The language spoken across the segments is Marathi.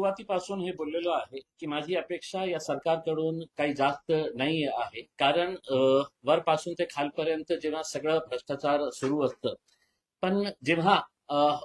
सुरुवातीपासून हे बोललेलो आहे की माझी अपेक्षा या सरकारकडून काही जास्त नाही आहे. कारण वरपासून ते खालपर्यंत जेव्हा सगळं भ्रष्टाचार सुरू असतं पण जेव्हा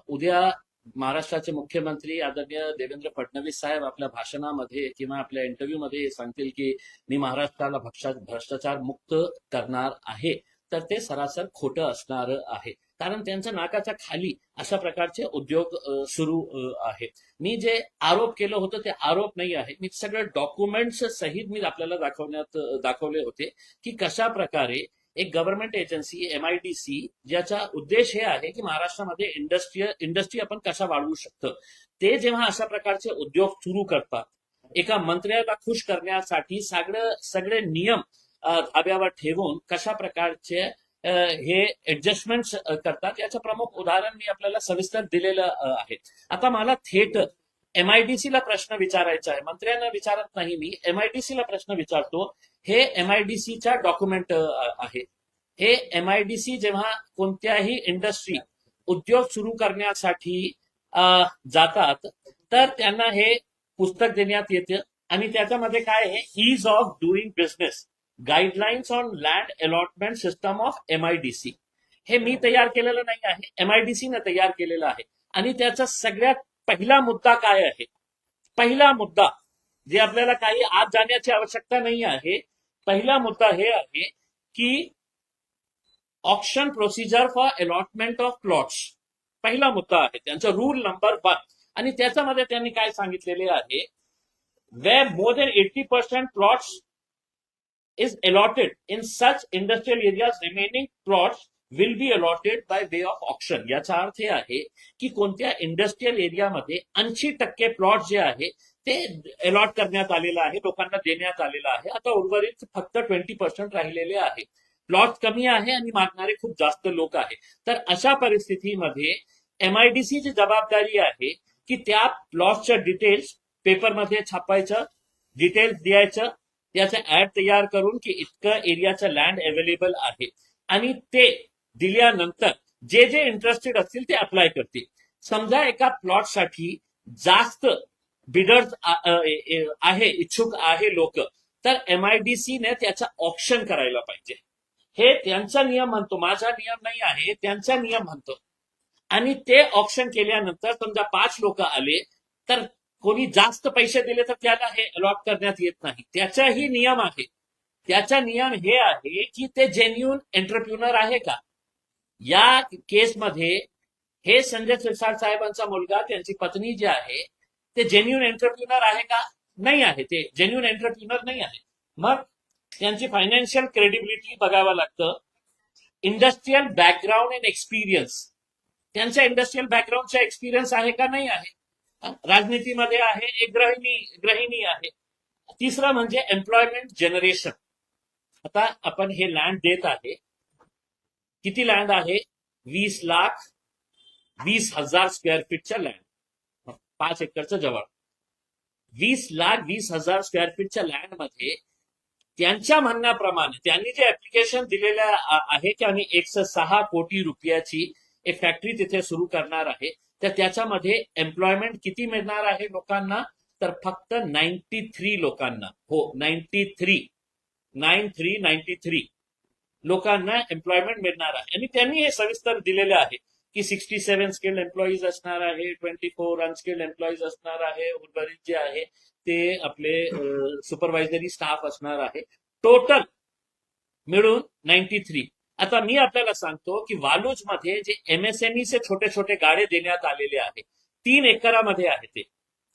उद्या महाराष्ट्राचे मुख्यमंत्री आदरणीय देवेंद्र फडणवीस साहेब आपल्या भाषणामध्ये किंवा आपल्या इंटरव्ह्यूमध्ये सांगतील की मी महाराष्ट्राला भ्रष्टाचार मुक्त करणार आहे तर ते सरासर खोटं असणार आहे. कारण त्यांच्या नाकाच्या खाली अशा प्रकारचे उद्योग सुरू आहे. मी जे आरोप केलं होतं ते आरोप नाही आहे. मी सगळं डॉक्युमेंट्स सहित मी आपल्याला दाखवण्यात दाखवले होते की कशा प्रकारे एक government agency M I D C ज्याचा उद्देश हे आहे की महाराष्ट्रामध्ये इंडस्ट्री इंडस्ट्री आपण कशा वाढवू शकतो. ते जेव्हा अशा प्रकारचे उद्योग सुरू करतात एका मंत्र्याला खुश करण्यासाठी सगळं सगळे नियम धाब्यावर ठेवून कशा प्रकारचे हे ऍडजस्टमेंट करतात. याचं प्रमुख उदाहरण मी आपल्याला सविस्तर दिलेलं आहे. आता मला थेट एमआयडीसी ला प्रश्न विचारायचा आहे. मंत्र्यांना विचारत नाही मी. एमआयडीसी ला प्रश्न विचारतो. हे एमआयडीसीच्या डॉक्युमेंट आहे. हे एमआयडीसी जेव्हा कोणत्याही इंडस्ट्री उद्योग सुरू करण्यासाठी जातात तर त्यांना हे पुस्तक देण्यात येतं. आणि त्याच्यामध्ये काय हे ease of doing business guidelines on land allotment system of MIDC हे मी तयार केलेलं नाही आहे. एमआयडीसीनं तयार केलेलं आहे. आणि त्याचा सगळ्यात पहिला मुद्दा काय आहे? पहिला मुद्दा जे आपल्याला काही आत जाण्याची आवश्यकता नाही आहे पहिला मुद्दा हे आहे की option procedure for allotment of plots पहिला मुद्दा आहे. त्यांचा रूल नंबर वन आणि त्याच्यामध्ये त्यांनी काय सांगितलेले आहे? Way more than eighty percent plots is allotted in such industrial areas remaining plots will be allotted by way of option याचा अर्थ हे आहे की कोणत्या इंडस्ट्रियल एरियामध्ये ऐंशी टक्के प्लॉट जे आहे ते अलॉट करण्यात आलेलं आहे लोकांना देण्यात आलेलं आहे. आता उर्वरित फक्त ट्वेंटी पर्सेंट राहिलेले आहे. प्लॉट कमी आहे आणि मागणारे खूप जास्त लोक आहे. तर अशा परिस्थितीमध्ये एमआयडीसीची जबाबदारी आहे की त्या प्लॉटच्या डिटेल्स पेपरमध्ये छापायचं डिटेल्स द्यायचं त्याचं ऍड तयार करून की इतकं एरियाचं लँड अवेलेबल आहे. आणि ते दिल्यानंतर जे जे इंटरेस्टेड असतील ते अप्लाय करतील. समजा एका प्लॉटसाठी जास्त बिडर्स आहे इच्छुक आहे लोक तर एमआयडीसीने त्याचा ऑप्शन करायला पाहिजे. हे त्यांचा नियम म्हणतो माझा नियम नाही आहे त्यांचा नियम म्हणतो. आणि ते ऑप्शन केल्यानंतर समजा पाच लोक आले तर कोणी जास्त पैसे दिले तर त्याला हे अलॉट करण्यात येत नाही. त्याचाही नियम आहे. त्याचा नियम हे आहे की ते जेन्युन एंटरप्रिन्युअर आहे का? या केसमध्ये हे संजय सिरसाट साहेबांचा मुलगा त्यांची पत्नी जी आहे ते जेन्युन एंटरप्रिन्युअर आहे का? नाही आहे. ते जेन्युन एंटरप्रिन्युअर नाही आहे. मग त्यांची फायनान्शियल क्रेडिबिलिटी बघावं लागतं. इंडस्ट्रीयल बॅकग्राऊंड अँड एक्सपिरियन्स त्यांच्या इंडस्ट्रीयल बॅकग्राऊंडचा एक्सपिरियन्स आहे का? नाही आहे. राजनीतीमध्ये आहे एक गृहिणी गृहिणी आहे. तिसरं म्हणजे एम्प्लॉयमेंट जनरेशन आता आपण हे लँड देत आहे. किती लँड आहे? वीस लाख वीस हजार स्क्वेअर फीटच्या लँड पाच एकरचं जवळ. वीस लाख वीस हजार स्क्वेअर फीटच्या लँडमध्ये त्यांच्या म्हणण्याप्रमाणे त्यांनी जे ऍप्लिकेशन दिलेलं आहे की आम्ही एकशे सहा कोटी रुपयाची एक फॅक्टरी तिथे सुरू करणार आहे. तर त्याच्यामध्ये एम्प्लॉयमेंट किती मिळणार आहे लोकांना? तर फक्त नाईन्टी थ्री लोकांना. हो ninety three nine three ninety three लोकांना एम्प्लॉयमेंट मिळणार आहे. आणि त्यांनी हे सविस्तर दिलेले आहे की सिक्स्टी सेव्हन स्किल्ड एम्प्लॉईज असणार आहे ट्वेंटी फोर अनस्किल्ड एम्प्लॉईज असणार आहे उर्वरित जे आहे ते आपले सुपरवायझरी स्टाफ असणार आहे. टोटल मिळून नाईन्टी थ्री आता मी आपल्याला सांगतो की वालूजमध्ये जे एमएसएमईचे छोटे छोटे गाडे देण्यात आलेले आहे तीन एकरामध्ये आहे ते.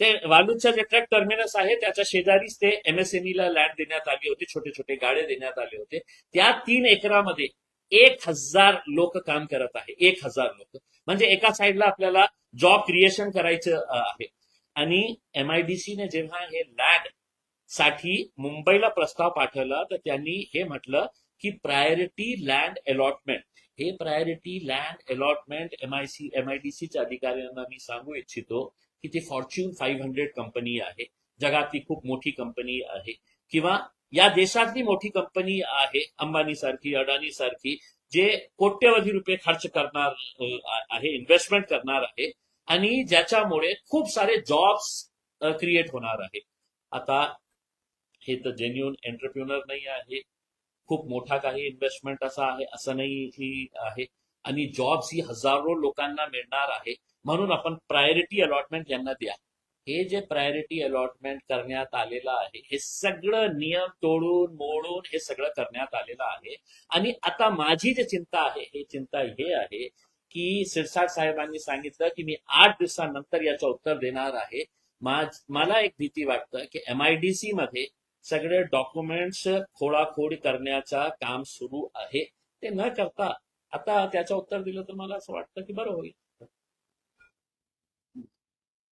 ते वालूजच्या जे ट्रक टर्मिनस आहे त्याच्या शेजारीच ते एमएसएमईला लँड देण्यात आली होती छोटे छोटे गाडे देण्यात आले होते. त्या तीन एकरामध्ये एक हजार लोक काम करत आहे एक हजार लोक. म्हणजे एका साईडला आपल्याला जॉब क्रिएशन करायचं आहे. आणि एमआयडीसीने जेव्हा हे लँडसाठी मुंबईला प्रस्ताव पाठवला तर त्यांनी हे म्हटलं की प्रायोरिटी लँड अलॉटमेंट हे प्रायोरिटी लँड अलॉटमेंट एमआयसी एमआयडीसीच्या अधिकाऱ्यांना मी सांगू इच्छितो की ती फॉर्च्यून फाईव्ह हंड्रेड कंपनी आहे. जगातली खूप मोठी कंपनी आहे. किंवा या देशातली मोठी कंपनी आहे अंबानी सारखी अडानी सारखी जे कोट्यवधी रुपये खर्च करणार आहे इन्व्हेस्टमेंट करणार आहे. आणि ज्याच्यामुळे खूप सारे जॉब्स क्रिएट होणार आहे. आता हे तर जेन्युन एंटरप्रिनर नाही आहे. खूप मोठा काही इन्व्हेस्टमेंट असा आहे असं नाही ही आहे. आणि जॉब्स ही हजारो लोकांना मिळणार आहे. म्हणून आपण प्रायोरिटी अलॉटमेंट यांना द्या. हे जे प्रायोरिटी अलॉटमेंट करण्यात आलेलं आहे हे सगळं नियम तोडून मोडून हे सगळं करण्यात आलेलं आहे. आणि आता माझी जी चिंता आहे ही चिंता हे आहे की सिरसाट साहेबांनी सांगितलं की मी आठ दिवसानंतर याचं उत्तर देणार आहे. माझ- मला एक भीती वाटतं की एमआयडीसी मध्ये सगळे डॉक्युमेंट्स खोडाखोड करण्याचा काम सुरू आहे. ते न करता आता त्याचं उत्तर दिलं तर मला असं वाटतं की बरं होईल.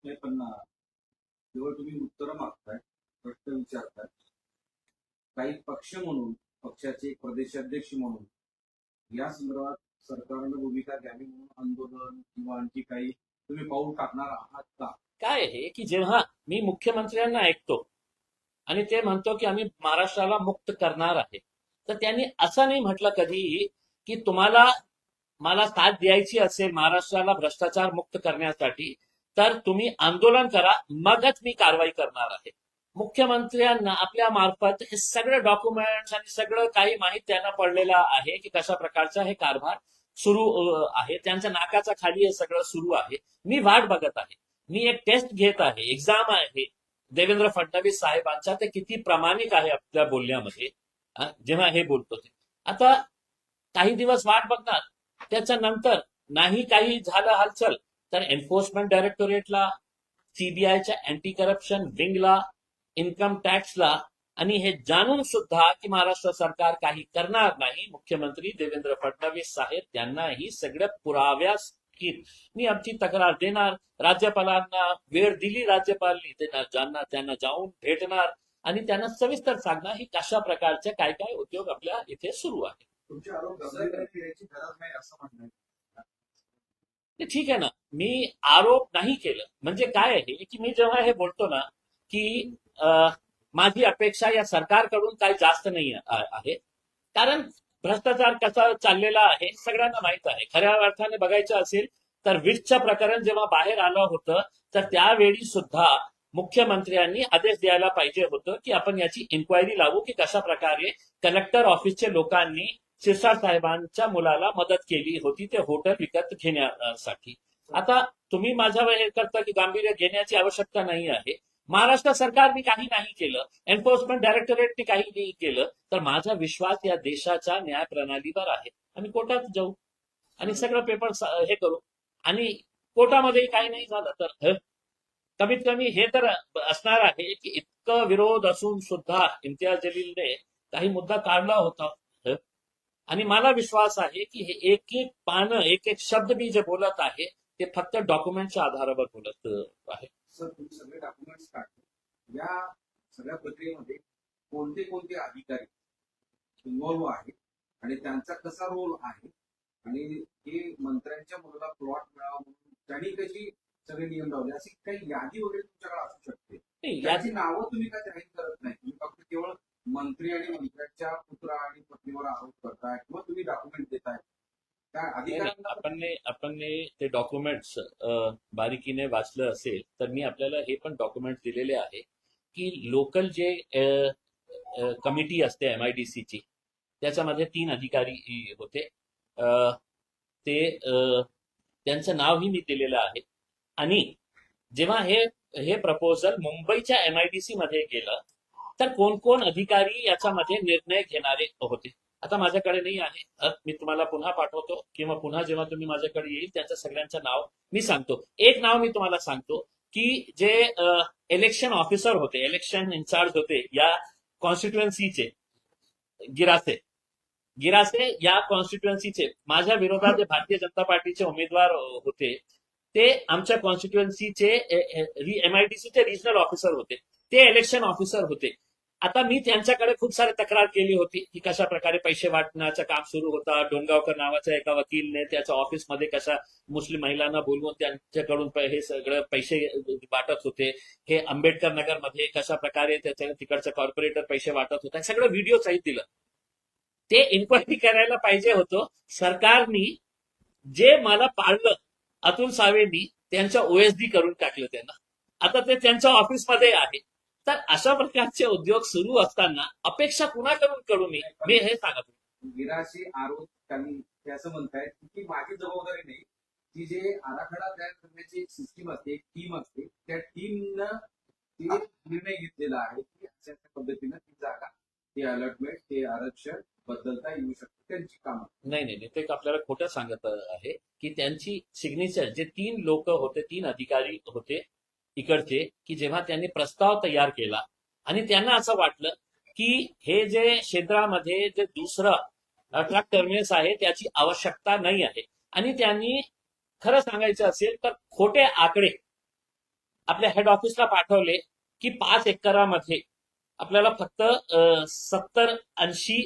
नाही पण जेव्हा तुम्ही उत्तर मागताय प्रश्न विचारताय काही पक्ष म्हणून पक्षाचे प्रदेशाध्यक्ष म्हणून या संदर्भात सरकारनं भूमिका घ्यावी म्हणून आंदोलन किंवा आणखी काही तुम्ही पाऊल टाकणार आहात का? काय आहे की जेव्हा मी मुख्यमंत्र्यांना ऐकतो आणि ते म्हणतो की आम्ही महाराष्ट्राला मुक्त करणार आहे. तर त्यांनी असं नाही म्हटलं कधीही की तुम्हाला मला साथ द्यायची असेल महाराष्ट्राला भ्रष्टाचार मुक्त करण्यासाठी तर तुम्ही आंदोलन करा मगच मी कारवाई करणार आहे. मुख्यमंत्र्यांना आपल्या मार्फत हे सगळे डॉक्युमेंट्स आणि सगळं काही माहीत त्यांना पडलेलं आहे की कशा प्रकारचा हे कारभार सुरू आहे. त्यांच्या नाकाचा खाली हे सगळं सुरू आहे. मी वाट बघत आहे. मी एक टेस्ट घेत आहे. एक्झाम आहे. देवेंद्र फडणवीस साहेबांचा ते किती प्रामाणिक आहे आपल्या बोलण्यामध्ये जेव्हा हे बोलतो ते. आता काही दिवस वाट बघणार. त्याच्या नंतर नाही काही झालं हालचाल तर एन्फोर्समेंट डायरेक्टोरेटला सीबीआयच्या अँटी करप्शन विंगला इन्कम टॅक्सला आणि हे जाणून सुद्धा की महाराष्ट्र सरकार काही करणार नाही मुख्यमंत्री देवेंद्र फडणवीस साहेब त्यांनाही सगळ्या पुराव्यास की मी आमची तक्रार देणार राज्यपालांना वेळ दिली राज्यपालनी त्यांना ज्यांना त्यांना जाऊन भेटणार आणि त्यांना सविस्तर सांगणार ही कशा प्रकारचे काय काय उद्योग आपल्या इथे सुरू आहे. ठीक आहे ना. मी आरोप नाही केलं. म्हणजे काय आहे की मी जेव्हा हे बोलतो ना की अं, माझी अपेक्षा या सरकारकडून काही जास्त नाही आहे. कारण भ्रष्टाचार कसा चाललेला आहे सगळ्यांना माहीत आहे. खऱ्या अर्थाने बघायचं असेल तर विटचं प्रकरण जेव्हा बाहेर आलं होतं तर त्यावेळी सुद्धा मुख्यमंत्र्यांनी आदेश द्यायला पाहिजे होतं की आपण याची इन्क्वायरी लावू की कशा प्रकारे कलेक्टर ऑफिसच्या लोकांनी शिरसाट साहेबांच्या मुलाला मदत केली होती ते हॉटेल विकत घेण्यासाठी. आता तुम्ही माझ्यावर हे करता की गांभीर्य घेण्याची आवश्यकता नाही आहे. महाराष्ट्र सरकारने काही नाही केलं एन्फोर्समेंट डायरेक्टोरेटने काही नाही केलं तर माझा विश्वास या देशाच्या न्याय प्रणालीवर आहे. आम्ही कोर्टात जाऊ आणि सगळं पेपर हे करू. आणि कोर्टामध्ये काही नाही झालं तर कमीत कमी हे तर असणार आहे की इतकं विरोध असून सुद्धा इम्तियाज जलीलने काही मुद्दा काढला होता आणि मला विश्वास आहे की हे एक एक पानं एक एक शब्द मी जे बोलत आहे ते फक्त डॉक्युमेंटच्या आधारावर बोलत आहे. सर तुम्ही सगळे डॉक्युमेंट्स काढले. या सगळ्या प्रक्रियेमध्ये कोणते कोणते अधिकारी इन्व्हॉल्व्ह आहेत आणि त्यांचा कसा रोल आहे आणि हे मंत्र्यांच्या मुलाला प्लॉट मिळावा म्हणून त्यांनी कशी सगळे नियम लावले? अशी काही यादी वगैरे तुमच्याकडे असू शकते. यादी नावं तुम्ही का जाहीर करत नाही तुम्ही फक्त केवळ मंत्री आणि मंत्र्यांच्या पुत्र आणि पत्नीवर आरोप करताय किंवा तुम्ही डॉक्युमेंट देताय त्या नाही, नाही. अधिकाऱ्यांना आपण आपण ते डॉक्युमेंट्स बारीकीने वाचलं असेल तर मी आपल्याला हे पण डॉक्युमेंट दिलेले आहे की लोकल जे कमिटी असते एम आय डी सीची त्याच्यामध्ये तीन अधिकारी होते. ते अ, त्यांचं नावही मी दिलेलं आहे. आणि जेव्हा हे हे प्रपोजल मुंबईच्या एम आय डी सी मध्ये गेलं तर कोण कोण अधिकारी याच्यामध्ये निर्णय घेणारे होते? आता माझ्याकडे नाही आहे. मी तुम्हाला पुन्हा पाठवतो किंवा पुन्हा जेव्हा तुम्ही माझ्याकडे येईल त्यांच्या सगळ्यांचं नाव मी सांगतो. एक नाव मी तुम्हाला सांगतो की जे इलेक्शन ऑफिसर होते इलेक्शन इन्चार्ज होते या कॉन्स्टिट्युएन्सीचे गिरासे. गिरासे या कॉन्स्टिट्युएन्सीचे माझ्या विरोधात जे भारतीय जनता पार्टीचे उमेदवार होते ते आमच्या कॉन्स्टिट्युएन्सीचे एमआयडीसीचे रिजनल ऑफिसर होते. ते इलेक्शन ऑफिसर होते. आता मी त्यांच्याकडे खूप सारे तक्रार केली होती की कशा प्रकारे पैसे वाटण्याचं काम सुरू होता. डोंगावकर नावाच्या एका वकीलने त्याच्या ऑफिसमध्ये कशा मुस्लिम महिलांना बोलवून त्यांच्याकडून हे सगळं पैसे वाटत होते. हे आंबेडकर नगरमध्ये कशा प्रकारे त्याच्या तिकडचं कॉर्पोरेटर पैसे वाटत होता. सगळं व्हिडिओ सहित दिलं. ते इन्क्वायरी करायला पाहिजे होतं. सरकारनी जे मला पाळलं अतुल सावेंनी त्यांच्या ओएसडी करून टाकलं त्यांना. आता ते त्यांच्या ऑफिसमध्ये आहे. तर अशा प्रकारचे उद्योग सुरू असताना अपेक्षा कुणाकडून करू मी? मी हे सांगत. गिराशी आरोप त्यांनी असं म्हणतायत की माझी जबाबदारी नाही. ती जे आराखडा तयार करण्याची सिस्टीम असते टीम असते त्या टीमनं ते निर्णय घेतलेला आहे की अशा पद्धतीनं ती जागा ते अलॉटमेंट ते आरक्षण बदलता येऊ शकते त्यांची कामं. नाही नाही नाही, ते आपल्याला खोटं सांगत आहे की त्यांची सिग्नेचर जे तीन लोक होते तीन अधिकारी होते इकडचे की जेव्हा त्यांनी प्रस्ताव तयार केला आणि त्यांना असं वाटलं की हे जे क्षेत्रामध्ये जे दुसरं ट्रक टर्मिनस आहे त्याची आवश्यकता नाही आहे. आणि त्यांनी खरं सांगायचं असेल तर खोटे आकडे आपल्या हेड ऑफिसला पाठवले की पाच एकरामध्ये आपल्याला फक्त सत्तर ऐंशी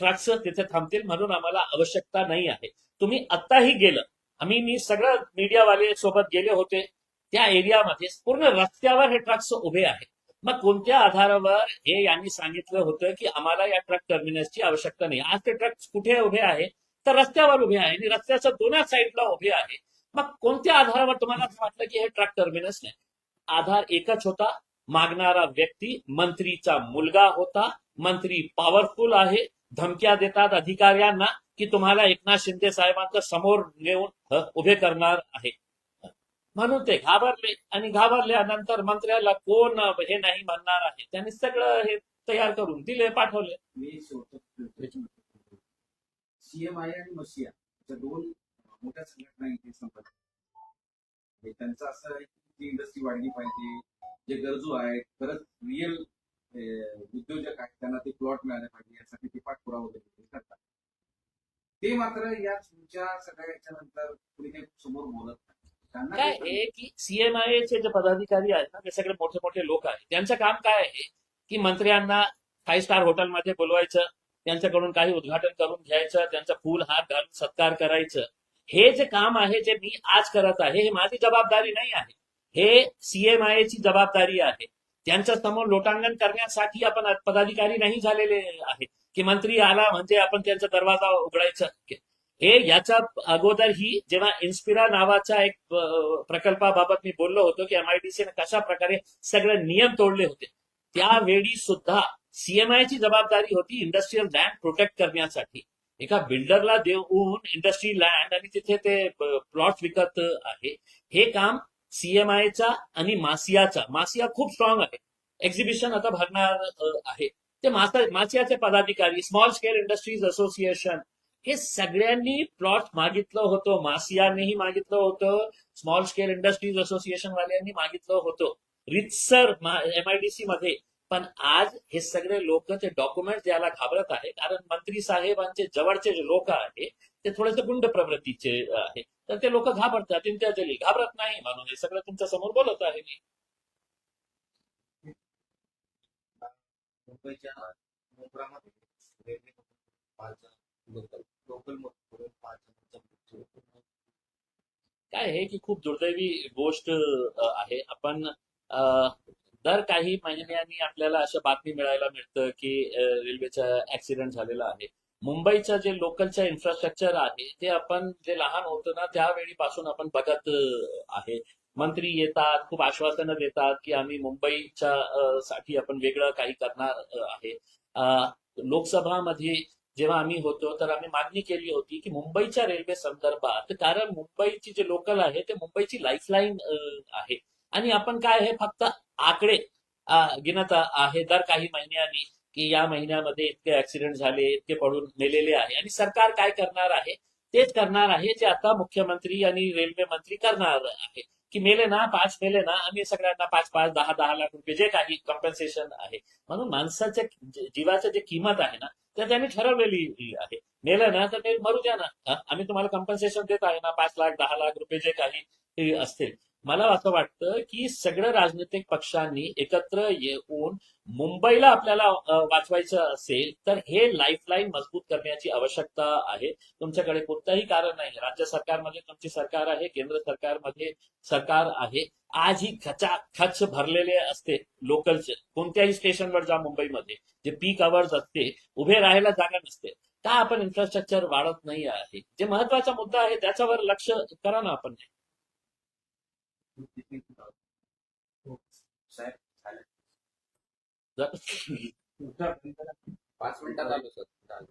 ट्रक्स तिथे थांबतील म्हणून आम्हाला आवश्यकता नाही आहे. तुम्ही आत्ताही गेलं. आम्ही मी सगळं मीडियावाले सोबत गेले होते. त्या एरियामध्ये पूर्ण रस्त्यावर हे ट्रक्स उभे आहेत. मग कोणत्या आधारावर हे यांनी सांगितलं होतं की आम्हाला या ट्रक टर्मिनसची आवश्यकता नाही. आज ते ट्रक कुठे उभे आहे? तर रस्त्यावर उभे आहे आणि रस्त्याच्या दोन्ही साईडला उभे आहे. मग कोणत्या आधारावर तुम्हाला वाटलं की हे ट्रक टर्मिनस नाही? आधार एकच होता. मागणारा व्यक्ती मंत्रीचा मुलगा होता. मंत्री पॉवरफुल आहे. धमक्या देतात अधिकाऱ्यांना की तुम्हाला एकनाथ शिंदे साहेबांच्या समोर नेऊन उभे करणार आहे. म्हणून ते घाबरले आणि घाबरल्यानंतर मंत्र्याला कोण हे नाही म्हणणार आहे? त्यांनी सगळं हे तयार करून दिले पाठवले. मी सीएमआय आणि दोन मोठ्या संघटना इथे त्यांचं असं आहे की ती इंडस्ट्री वाढली पाहिजे जे गरजू आहेत खरंच रिअल उद्योजक आहेत त्यांना ते प्लॉट मिळाले पाहिजे यासाठी ते पाठपुरावा वगैरे करतात. ते मात्र या तुमच्या सगळ्या याच्यानंतर कुणी काही समोर बोलत नाही. काय आहे की सीएमआयचे जे पदाधिकारी आहेत ना ते सगळे मोठे मोठे लोक आहेत. त्यांचं काम काय आहे की मंत्र्यांना फाईव्ह स्टार हॉटेलमध्ये बोलवायचं त्यांच्याकडून काही उद्घाटन करून घ्यायचं त्यांचा फुल हात घालून सत्कार करायचं. हे जे काम आहे जे मी आज करत आहे हे माझी जबाबदारी नाही आहे. हे सीएमआयची जबाबदारी आहे. त्यांच्यासमोर लोटांगण करण्यासाठी आपण पदाधिकारी नाही झालेले आहे की मंत्री आला म्हणजे आपण त्यांचा दरवाजा उघडायचा. हे याच्या अगोदर ही जेव्हा इन्स्पिरा नावाच्या एक प्रकल्पाबाबत मी बोललो होतो की एमआयडीसीने कशा प्रकारे सगळे नियम तोडले होते त्यावेळी सुद्धा सीएमआयची जबाबदारी होती इंडस्ट्रीयल लँड प्रोटेक्ट करण्यासाठी. एका बिल्डरला देऊन इंडस्ट्री लँड आणि तिथे ते प्लॉट विकत आहे. हे काम सीएमआयचा आणि मासियाचा मासिया खूप स्ट्रॉंग आहे. एक्झिबिशन आता भरणार आहे. ते मासियाचे पदाधिकारी स्मॉल स्केल इंडस्ट्रीज असोसिएशन हे सगळ्यांनी प्लॉट मागितलं होतं. मासियानेही मागितलं होतं. स्मॉल स्केल इंडस्ट्रीज असोसिएशन वाल्यांनी मागितलं होतं. रितसर एमआयडीसी मध्ये. पण आज हे सगळे लोक ते डॉक्युमेंट द्यायला घाबरत आहे कारण मंत्री साहेबांचे जवळचे जे लोक आहे ते थोडेसे गुंड प्रवृत्तीचे आहे तर ते लोक घाबरतात इंटरजली घाबरत नाही म्हणून हे सगळं तुमच्यासमोर बोलत आहे मी. मुंबईच्या लोकल मधून पाच जणांचा मृत्यू काय आहे की खूप दुर्दैवी गोष्ट आहे. आपण दर काही महिन्यांनी आपल्याला अशा बातमी मिळायला मिळतं की रेल्वेचा ऍक्सिडेंट झालेला आहे. मुंबईचं जे लोकलचं इन्फ्रास्ट्रक्चर आहे ते आपण जे लहान होतो ना त्यावेळीपासून आपण बघत आहे. मंत्री येतात खूप आश्वासनं देतात की आम्ही मुंबईच्या साठी आपण वेगळं काही करणार आहे. लोकसभामध्ये जेव्हा आम्ही होतो तर आम्ही मागणी केली होती की मुंबईच्या रेल्वे संदर्भात कारण मुंबईची जे लोकल आहे ते मुंबईची लाईफलाईन आहे. आणि आपण काय आहे फक्त आकडे गिनत आहे. दर काही महिन्यांनी की या महिन्यामध्ये इतके ऍक्सिडेंट झाले इतके पडून मेलेले आहे. आणि सरकार काय करणार आहे? तेच करणार आहे जे आता मुख्यमंत्री आणि रेल्वे मंत्री करणार आहे. की मेले ना पाच मेले ना आम्ही सगळ्यांना पाच पाच दहा दहा लाख रुपये जे काही कॉम्पन्सेशन आहे. म्हणून माणसाच्या जीवाचं जे किंमत आहे ना तर त्यांनी ठरवलेली आहे. मेलं ना तर ते मरू द्या ना. आम्ही तुम्हाला कॉम्पन्सेशन देत आहे ना पाच लाख दहा लाख रुपये जे काही असतील. मला असं वाटतं की सगळ्या राजनैतिक पक्षांनी एकत्र येऊन मुंबईला आपल्याला वाचवायचं असेल तर हे लाईफलाईन मजबूत करण्याची आवश्यकता आहे. तुमच्याकडे कोणतंही कारण नाही. राज्य सरकारमध्ये तुमची सरकार आहे केंद्र सरकारमध्ये सरकार आहे. आज ही खचाखच भरलेले असते लोकलचे. कोणत्याही स्टेशनवर जा मुंबईमध्ये. जे पीक अवर्स असते उभे राहायला जागा नसते. का आपण इन्फ्रास्ट्रक्चर वाढत नाही आहे? जे महत्त्वाचा मुद्दा आहे त्याच्यावर लक्ष करा ना आपण. पाच मिनिटात आलो सर.